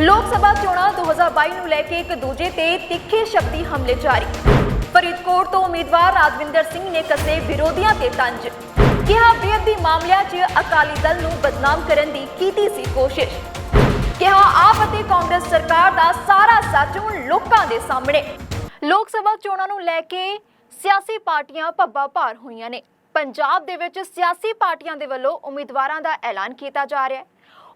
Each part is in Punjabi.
ਲੋਕ ਸਭਾ ਚੋਣਾਂ 2022 ਨੂੰ ਲੈ ਕੇ ਇੱਕ ਦੂਜੇ ਤੇ ਤਿੱਖੇ ਸ਼ਬਦੀ ਹਮਲੇ ਜਾਰੀ। ਫਰੀਦਕੋਟ ਤੋਂ ਉਮੀਦਵਾਰ ਰਾਜਵਿੰਦਰ ਸਿੰਘ ਨੇ ਕਸੇ ਵਿਰੋਧੀਆਂ ਤੇ ਤੰਜ। ਕਿਹਾ, ਬੇਅਦਬੀ ਮਾਮਲਿਆਂ 'ਚ ਅਕਾਲੀ ਦਲ ਨੂੰ ਬਦਨਾਮ ਕਰਨ ਦੀ ਕੀਤੀ ਸੀ ਕੋਸ਼ਿਸ਼। ਕਿਹਾ, ਆਪ ਅਤੇ ਕਾਂਗਰਸ ਸਰਕਾਰ ਦਾ ਸਾਰਾ ਸੱਚ ਹੁਣ ਲੋਕਾਂ ਦੇ ਸਾਹਮਣੇ। ਲੋਕ ਸਭਾ ਚੋਣਾਂ ਨੂੰ ਲੈ ਕੇ ਸਿਆਸੀ ਪਾਰਟੀਆਂ ਭੱਬਾ ਭਾਰ ਹੋਈਆਂ ਨੇ। ਪੰਜਾਬ ਦੇ ਵਿੱਚ ਸਿਆਸੀ ਪਾਰਟੀਆਂ ਦੇ ਵੱਲੋਂ ਉਮੀਦਵਾਰਾਂ ਦਾ ਐਲਾਨ ਕੀਤਾ ਜਾ ਰਿਹਾ ਹੈ।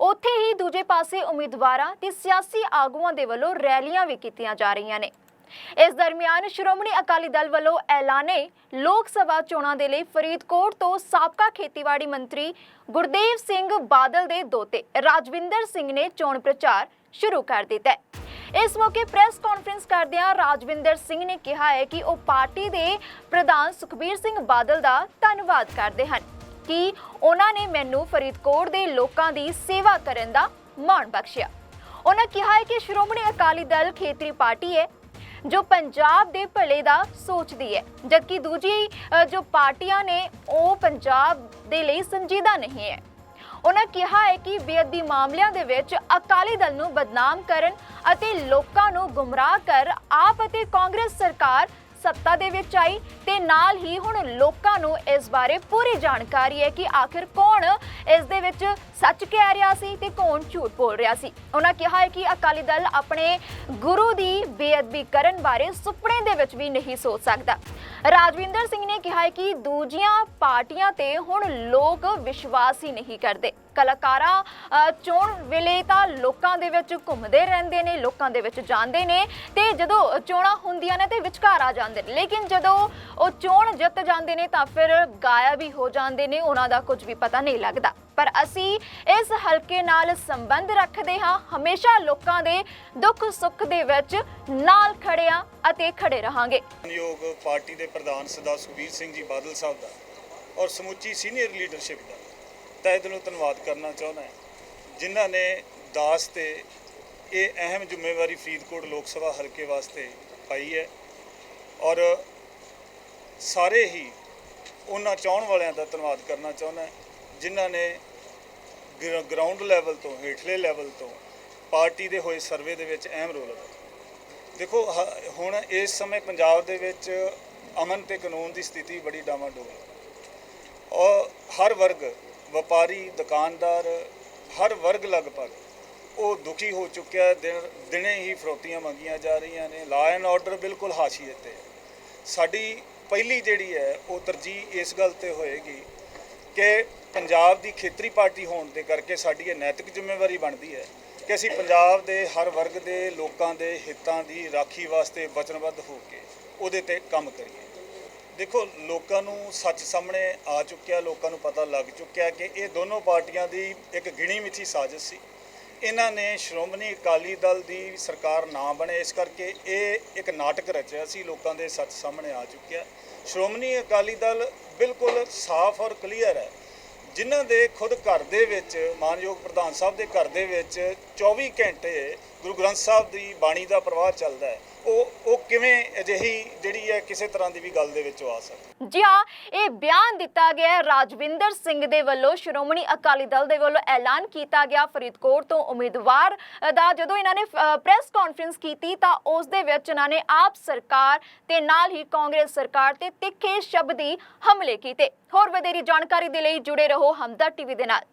ਉੱਥੇ ਹੀ ਦੂਜੇ ਪਾਸੇ ਉਮੀਦਵਾਰਾਂ ਤੇ ਸਿਆਸੀ ਆਗੂਆਂ ਦੇ ਵੱਲੋਂ ਰੈਲੀਆਂ ਵੀ ਕੀਤੀਆਂ ਜਾ ਰਹੀਆਂ ਨੇ। ਇਸ ਦਰਮਿਆਨ ਸ਼੍ਰੋਮਣੀ ਅਕਾਲੀ ਦਲ ਵੱਲੋਂ ਐਲਾਨੇ ਲੋਕ ਸਭਾ ਚੋਣਾਂ ਦੇ ਲਈ ਫਰੀਦਕੋਟ ਤੋਂ ਸਾਬਕਾ ਖੇਤੀਬਾੜੀ ਮੰਤਰੀ ਗੁਰਦੇਵ ਸਿੰਘ ਬਾਦਲ ਦੇ ਦੋਤੇ ਰਾਜਵਿੰਦਰ ਸਿੰਘ ਨੇ ਚੋਣ ਪ੍ਰਚਾਰ ਸ਼ੁਰੂ ਕਰ ਦਿੱਤਾ ਹੈ। ਇਸ ਮੌਕੇ ਪ੍ਰੈਸ ਕਾਨਫਰੰਸ ਕਰਦਿਆਂ ਰਾਜਵਿੰਦਰ ਸਿੰਘ ਨੇ ਕਿਹਾ ਹੈ ਕਿ ਉਹ ਪਾਰਟੀ ਦੇ ਪ੍ਰਧਾਨ ਸੁਖਬੀਰ ਸਿੰਘ ਬਾਦਲ ਦਾ ਧੰਨਵਾਦ ਕਰਦੇ ਹਨ। ਕਿ ਉਹਨਾਂ ਨੇ ਮੈਨੂੰ ਫਰੀਦਕੋਟ ਦੇ ਲੋਕਾਂ ਦੀ ਸੇਵਾ ਕਰਨ ਦਾ ਮਾਣ ਬਖਸ਼ਿਆ। ਉਹਨਾਂ ਕਿਹਾ ਹੈ ਕਿ ਸ਼੍ਰੋਮਣੀ ਅਕਾਲੀ ਦਲ ਖੇਤਰੀ ਪਾਰਟੀ ਹੈ, ਜੋ ਪੰਜਾਬ ਦੇ ਭਲੇ ਦਾ ਸੋਚਦੀ ਹੈ, ਜਦਕਿ ਦੂਜੀ ਜੋ ਪਾਰਟੀਆਂ ਨੇ ਉਹ ਪੰਜਾਬ ਦੇ ਲਈ ਸੰਜੀਦਾ ਨਹੀਂ ਹੈ। ਉਹਨਾਂ ਕਿਹਾ ਹੈ ਕਿ ਬੇਅਦਬੀ ਮਾਮਲਿਆਂ ਦੇ ਵਿੱਚ ਅਕਾਲੀ ਦਲ ਨੂੰ ਬਦਨਾਮ ਕਰਨ ਅਤੇ ਲੋਕਾਂ ਨੂੰ ਗੁੰਮਰਾਹ ਕਰ ਆਪ ਅਤੇ ਕਾਂਗਰਸ ਸਰਕਾਰ ਸੱਤਾ ਦੇ ਵਿੱਚ ਆਈ ਤੇ ਨਾਲ ਹੀ ਹੁਣ ਲੋਕਾਂ ਨੂੰ ਇਸ ਬਾਰੇ ਪੂਰੀ ਜਾਣਕਾਰੀ ਹੈ ਕਿ ਆਖਿਰ ਕੌਣ ਇਸ ਦੇ ਵਿੱਚ ਸੱਚ ਕਹਿ ਰਿਹਾ ਸੀ ਤੇ ਕੌਣ ਝੂਠ ਬੋਲ ਰਿਹਾ ਸੀ। ਉਹਨਾਂ ਕਿਹਾ ਹੈ ਕਿ ਅਕਾਲੀ ਦਲ ਆਪਣੇ ਗੁਰੂ ਦੀ ਬੇਅਦਬੀ ਕਰਨ ਬਾਰੇ ਸੁਪਨੇ ਦੇ ਵਿੱਚ ਵੀ ਨਹੀਂ ਸੋਚ ਸਕਦਾ। ਰਾਜਵਿੰਦਰ ਸਿੰਘ ਨੇ ਕਿਹਾ ਹੈ ਕਿ ਦੂਜੀਆਂ ਪਾਰਟੀਆਂ ਤੇ ਹੁਣ ਲੋਕ ਵਿਸ਼ਵਾਸ ਹੀ ਨਹੀਂ ਕਰਦੇ। ਕਲਾਕਾਰਾਂ ਚੋਣ ਵੇਲੇ ਤਾਂ ਲੋਕਾਂ ਦੇ ਵਿੱਚ ਘੁੰਮਦੇ ਰਹਿੰਦੇ ਨੇ, ਲੋਕਾਂ ਦੇ ਵਿੱਚ ਜਾਂਦੇ ਨੇ ਤੇ ਜਦੋਂ ਚੋਣਾਂ ਹੁੰਦੀਆਂ ਨੇ ਤੇ ਵਿਚਕਾਰ ਆ ਜਾਂਦੇ ਨੇ। ਲੇਕਿਨ ਜਦੋਂ ਉਹ ਚੋਣ ਜਿੱਤ ਜਾਂਦੇ ਨੇ ਤਾਂ ਫਿਰ ਗਾਇਬ ਹੀ ਹੋ ਜਾਂਦੇ ਨੇ, ਉਹਨਾਂ ਦਾ ਕੁਝ ਵੀ ਪਤਾ ਨਹੀਂ ਲੱਗਦਾ। ਪਰ ਅਸੀਂ ਇਸ ਹਲਕੇ ਨਾਲ ਸੰਬੰਧ ਰੱਖਦੇ ਹਾਂ, ਹਮੇਸ਼ਾ ਲੋਕਾਂ ਦੇ ਦੁੱਖ ਸੁੱਖ ਦੇ ਵਿੱਚ ਨਾਲ ਖੜੇ ਹਾਂ ਅਤੇ ਖੜੇ ਰਹਾਂਗੇ। ਯੋਗ ਪਾਰਟੀ ਦੇ ਪ੍ਰਧਾਨ ਸਰਦਾਰ ਸੁਖਬੀਰ ਸਿੰਘ ਜੀ ਬਾਦਲ ਸਾਹਿਬ ਦਾ ਔਰ ਸਮੁੱਚੀ ਸੀਨੀਅਰ ਲੀਡਰਸ਼ਿਪ ਦਾ। ਤਹਿ ਦਿਲੋਂ ਧੰਨਵਾਦ ਕਰਨਾ ਚਾਹੁੰਦਾ ਹਾਂ। ਜਿਨ੍ਹਾਂ ਨੇ ਦਾਸ ਤੇ ਇਹ ਅਹਿਮ ਜ਼ਿੰਮੇਵਾਰੀ ਫਰੀਦਕੋਟ ਲੋਕ ਸਭਾ ਹਲਕੇ ਵਾਸਤੇ ਪਾਈ ਹੈ ਔਰ ਸਾਰੇ ਹੀ ਉਹਨਾਂ ਚਾਹਣ ਵਾਲਿਆਂ ਦਾ ਧੰਨਵਾਦ ਕਰਨਾ ਚਾਹੁੰਦਾ ਜਿਨ੍ਹਾਂ ਨੇ ਗਰਾਊਂਡ ਲੈਵਲ ਤੋਂ, ਹੇਠਲੇ ਲੈਵਲ ਤੋਂ ਪਾਰਟੀ ਦੇ ਹੋਏ ਸਰਵੇ ਦੇ ਵਿੱਚ ਅਹਿਮ ਰੋਲ ਅਦਾ ਦੇਖੋ, ਹ- ਹੁਣ ਇਸ ਸਮੇਂ ਪੰਜਾਬ ਦੇ ਵਿੱਚ ਅਮਨ ਤੇ ਕਾਨੂੰਨ ਦੀ ਸਥਿਤੀ ਬੜੀ ਡਾਵਾਡੋਲ ਔਰ ਹਰ ਵਰਗ ਵਪਾਰੀ, ਦੁਕਾਨਦਾਰ, ਹਰ ਵਰਗ ਲਗਭਗ ਉਹ ਦੁਖੀ ਹੋ ਚੁੱਕਿਆ ਹੈ। ਦਿਨ ਦਿਨੇ ਹੀ ਫਰੋਤੀਆਂ ਮੰਗੀਆਂ ਜਾ ਰਹੀਆਂ ਨੇ। ਲਾ ਐਂਡ ਆਰਡਰ ਬਿਲਕੁਲ ਹਾਸ਼ੀਏ ਤੇ ਹੈ। ਸਾਡੀ ਪਹਿਲੀ ਜਿਹੜੀ ਹੈ, ਉਹ ਤਰਜੀਹ ਇਸ ਗੱਲ ਤੇ ਹੋਏਗੀ ਕਿ ਪੰਜਾਬ ਦੀ ਖੇਤਰੀ ਪਾਰਟੀ ਹੋਣ ਦੇ ਕਰਕੇ ਸਾਡੀ ਇਹ ਨੈਤਿਕ ਜ਼ਿੰਮੇਵਾਰੀ ਬਣਦੀ ਹੈ ਕਿ ਅਸੀਂ ਪੰਜਾਬ ਦੇ ਹਰ ਵਰਗ ਦੇ ਲੋਕਾਂ ਦੇ ਹਿੱਤਾਂ ਦੀ ਰਾਖੀ ਵਾਸਤੇ ਵਚਨਬੱਧ ਹੋ ਕੇ ਉਹਦੇ ਤੇ ਕੰਮ ਕਰੀਏ। ਦੇਖੋ, ਲੋਕਾਂ ਨੂੰ ਸੱਚ ਸਾਹਮਣੇ ਆ ਚੁੱਕਿਆ, ਲੋਕਾਂ ਨੂੰ ਪਤਾ ਲੱਗ ਚੁੱਕਿਆ ਕਿ ਇਹ ਦੋਨੋਂ ਪਾਰਟੀਆਂ ਦੀ ਇੱਕ ਗਿਣੀ ਮਿੱਥੀ ਸਾਜ਼ਿਸ਼ ਸੀ। ਇਹਨਾਂ ਨੇ ਸ਼੍ਰੋਮਣੀ ਅਕਾਲੀ ਦਲ ਦੀ ਸਰਕਾਰ ਨਾ ਬਣੇ, ਇਸ ਕਰਕੇ ਇਹ ਇੱਕ ਨਾਟਕ ਰਚਿਆ ਸੀ, ਲੋਕਾਂ ਦੇ ਸੱਚ ਸਾਹਮਣੇ ਆ ਚੁੱਕਿਆ। ਸ਼੍ਰੋਮਣੀ ਅਕਾਲੀ ਦਲ ਬਿਲਕੁਲ ਸਾਫ਼ ਔਰ ਕਲੀਅਰ ਹੈ। ਜਿਨ੍ਹਾਂ ਦੇ ਖੁਦ ਘਰ ਦੇ ਵਿੱਚ, ਮਾਨਯੋਗ ਪ੍ਰਧਾਨ ਸਾਹਿਬ ਦੇ ਘਰ ਦੇ ਵਿੱਚ 24 ਘੰਟੇ ਗੁਰੂ ਗ੍ਰੰਥ ਸਾਹਿਬ ਦੀ ਬਾਣੀ ਦਾ ਪ੍ਰਵਾਹ ਚੱਲਦਾ ਹੈ। ਉਹ ਉਹ ਕਿਵੇਂ ਅਜਿਹੀ ਜਿਹੜੀ ਹੈ ਕਿਸੇ ਤਰ੍ਹਾਂ ਦੀ ਵੀ ਗੱਲ ਦੇ ਵਿੱਚ ਆ ਸਕਦੀ? ਜੀ ਹਾਂ, ਇਹ ਬਿਆਨ ਦਿੱਤਾ ਗਿਆ ਹੈ। ਰਾਜਵਿੰਦਰ ਸਿੰਘ ਦੇ ਵੱਲੋਂ ਸ਼੍ਰੋਮਣੀ ਅਕਾਲੀ ਦਲ ਦੇ ਵੱਲੋਂ ਐਲਾਨ ਕੀਤਾ ਗਿਆ। ਫਰੀਦਕੋਟ ਤੋਂ ਉਮੀਦਵਾਰ ਦਾ ਜਦੋਂ ਇਹਨਾਂ ਨੇ ਪ੍ਰੈਸ ਕਾਨਫਰੰਸ ਕੀਤੀ ਤਾਂ ਉਸ ਦੇ ਵਿੱਚ ਇਹਨਾਂ ਨੇ ਆਪ ਸਰਕਾਰ ਤੇ ਨਾਲ ਹੀ ਕਾਂਗਰਸ ਸਰਕਾਰ ਤੇ ਤਿੱਖੇ ਸ਼ਬਦੀ ਹਮਲੇ ਕੀਤੇ। ਹੋਰ ਵਧੇਰੀ ਜਾਣਕਾਰੀ ਦੇ ਲਈ ਜੁੜੇ ਰਹੋ ਹਮਦਰ ਟੀਵੀ ਦੇ ਨਾਲ।